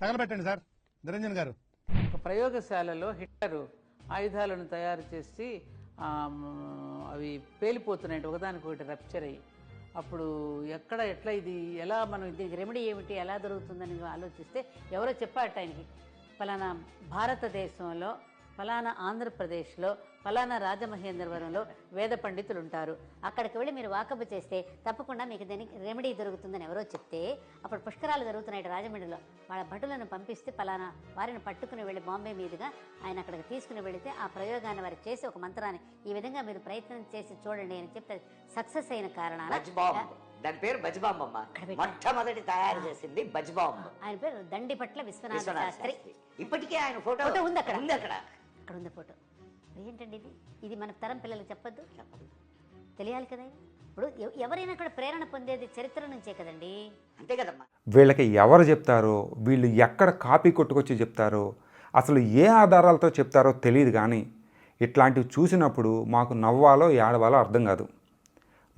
తగలబెట్టండి sir. Niranjan గారు. ఒక ప్రయోగశాలలో హిట్లర్ ఆయుధాలను తయారు చేసి అవి పేలిపోతున్నాయి ఒకదానికొకటి రప్చర్ అయ్యి. అప్పుడు ఎక్కడ ఎట్లా ఇది ఎలా మనం దీనికి రెమెడీ ఏమిటి ఎలా దొరుకుతుందని ఆలోచిస్తే ఎవరో చెప్పారట ఆయనకి. ఫలానా భారతదేశంలో ఫలానా ఆంధ్రప్రదేశ్లో ఫలానా రాజమహేంద్రవరంలో వేద పండితులు ఉంటారు అక్కడికి వెళ్ళి మీరు వాకప్ చేస్తే తప్పకుండా మీకు దీనికి రెమెడీ దొరుకుతుందని ఎవరో చెప్తే అప్పుడు పుష్కరాలు జరుగుతున్నాయి రాజమండ్రిలో. వాళ్ళ భటులను పంపిస్తే పలానా వారిని పట్టుకుని వెళ్ళి బాంబే మీదుగా ఆయన అక్కడికి తీసుకుని వెళితే ఆ ప్రయోగాన్ని వారికి చేసి ఒక మంత్రాన్ని ఈ విధంగా మీరు ప్రయత్నం చేసి చూడండి అని చెప్తే సక్సెస్ అయిన బాంబ్ దాని పేరు బజ్ బాంబ్ అమ్మ మొట్టమొదటి తయారు చేసింది బజ్ బాంబ్ ఆయన పేరు దండిపట్ల విశ్వనాథ విశ్వనాథ శాస్త్రి. ఇప్పటికే ఆయన ఫోటో ఉంది అక్కడ. ఉంది అక్కడ అక్కడ ఉంది ఫోటో. ఏంటండి ఇది? ఇది మన తరం పిల్లలకు చెప్పొద్దు? తెలియాలి కదా? ఇప్పుడు ఎవ- ఎవరైనా కూడా ప్రేరణ పొందేది చరిత్ర నుంచే కదండి. అంతే కదమ్మా. వీళ్ళకి ఎవరు చెప్తారో వీళ్ళు ఎక్కడ కాపీ కొట్టుకొచ్చి చెప్తారో అసలు ఏ ఆధారాలతో చెప్తారో తెలియదు కానీ ఇట్లాంటివి చూసినప్పుడు మాకు నవ్వాలో ఏడవాలో అర్థం కాదు.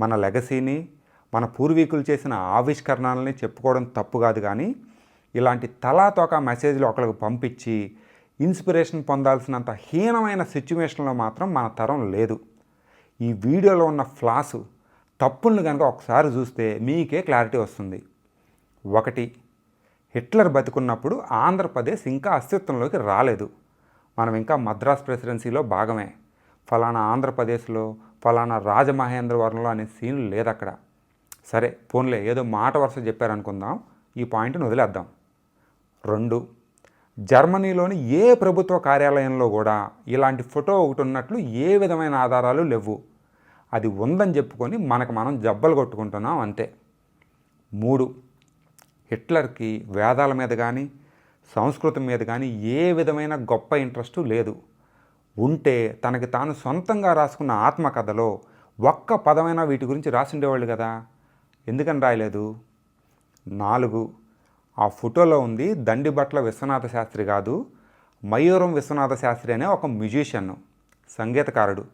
మన లెగసీని మన పూర్వీకులు చేసిన ఆవిష్కరణలని చెప్పుకోవడం తప్పు కాదు కానీ ఇలాంటి తలాతోక మెసేజ్లు ఒకరికి పంపించి ఇన్స్పిరేషన్ పొందాల్సినంత హీనమైన సిచ్యువేషన్లో మాత్రం మన తరం లేదు. ఈ వీడియోలో ఉన్న ఫ్లాసు తప్పుల్ని కనుక ఒకసారి చూస్తే మీకే క్లారిటీ వస్తుంది. ఒకటి హిట్లర్ బతికున్నప్పుడు ఆంధ్రప్రదేశ్ ఇంకా అస్తిత్వంలోకి రాలేదు. మనం ఇంకా మద్రాస్ ప్రెసిడెన్సీలో భాగమే. ఫలానా ఆంధ్రప్రదేశ్లో ఫలానా రాజమహేంద్రవరంలో అనే సీన్ లేదు అక్కడ సరే పోన్లే ఏదో మాట వరుస చెప్పారనుకుందాం. ఈ పాయింట్ని వదిలేద్దాం. రెండు జర్మనీలోని ఏ ప్రభుత్వ కార్యాలయంలో కూడా ఇలాంటి ఫోటో ఒకటి ఉన్నట్లు ఏ విధమైన ఆధారాలు లేవు. అది ఉందని చెప్పుకొని మనకు మనం జబ్బలు కొట్టుకుంటున్నాం అంతే. మూడు హిట్లర్కి వేదాల మీద కానీ సంస్కృతం మీద కానీ ఏ విధమైన గొప్ప ఇంట్రెస్టు లేదు. ఉంటే తనకి తాను సొంతంగా రాసుకున్న ఆత్మకథలో ఒక్క పదమైన వీటి గురించి రాసిండేవాళ్ళు కదా. ఎందుకని రాయలేదు? నాలుగు ఆ ఫోటోలో ఉంది దండిబట్ల విశ్వనాథ శాస్త్రి కాదు మయూరం విశ్వనాథ శాస్త్రి అనే ఒక మ్యూజిషియన్ సంగీతకారుడు.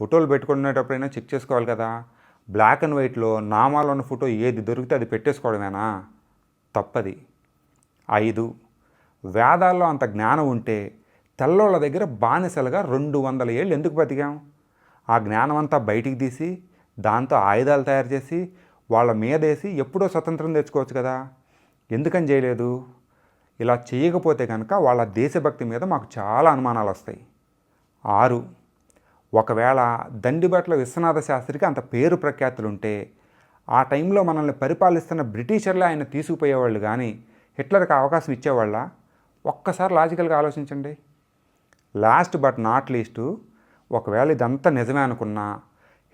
ఫోటోలు పెట్టుకునేటప్పుడైనా చెక్ చేసుకోవాలి కదా బ్లాక్ అండ్ వైట్లో నామాలు ఉన్న ఫోటో ఏది దొరికితే అది పెట్టేసుకోవడమేనా? తప్పది. ఐదు వేదాల్లో అంత జ్ఞానం ఉంటే తెల్లోళ్ళ దగ్గర బానిసలుగా రెండు వందల ఏళ్ళు ఎందుకు బతికాం? ఆ జ్ఞానం అంతా బయటికి తీసి దాంతో ఆయుధాలు తయారు చేసి వాళ్ళ మీదేసి ఎప్పుడో స్వతంత్రం తెచ్చుకోవచ్చు కదా. ఎందుకని చేయలేదు? ఇలా చేయకపోతే కనుక వాళ్ళ దేశభక్తి మీద మాకు చాలా అనుమానాలు వస్తాయి. ఆరు ఒకవేళ దండిబట్ల విశ్వనాథ శాస్త్రికి అంత పేరు ప్రఖ్యాతులు ఉంటే ఆ టైంలో మనల్ని పరిపాలిస్తున్న బ్రిటిషర్లే ఆయన తీసుకుపోయేవాళ్ళు కానీ హిట్లర్కి అవకాశం ఇచ్చేవాళ్ళ? ఒక్కసారి లాజికల్గా ఆలోచించండి. లాస్ట్ బట్ నాట్ లీస్ట్ ఒకవేళ ఇదంతా నిజమే అనుకున్నా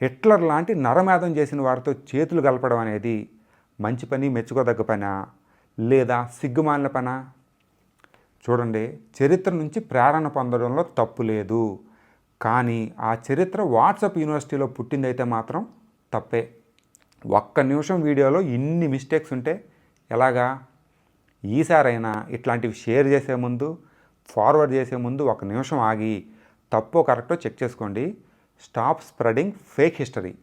హిట్లర్ లాంటి నరమేధం చేసిన వారితో చేతులు కలపడం అనేది మంచి పని మెచ్చుకోదగ్గ పనా? లేదా సిగ్గుమాలిన పనా? చూడండి చరిత్ర నుంచి ప్రేరణ పొందడంలో తప్పు లేదు. కానీ ఆ చరిత్ర వాట్సాప్ యూనివర్సిటీలో పుట్టిందైతే మాత్రం తప్పే. ఒక్క నిమిషం వీడియోలో ఇన్ని మిస్టేక్స్ ఉంటే ఎలాగా? ఈసారైనా ఇట్లాంటివి షేర్ చేసే ముందు ఫార్వర్డ్ చేసే ముందు ఒక నిమిషం ఆగి తప్పో కరెక్టో చెక్ చేసుకోండి. Stop spreading fake history.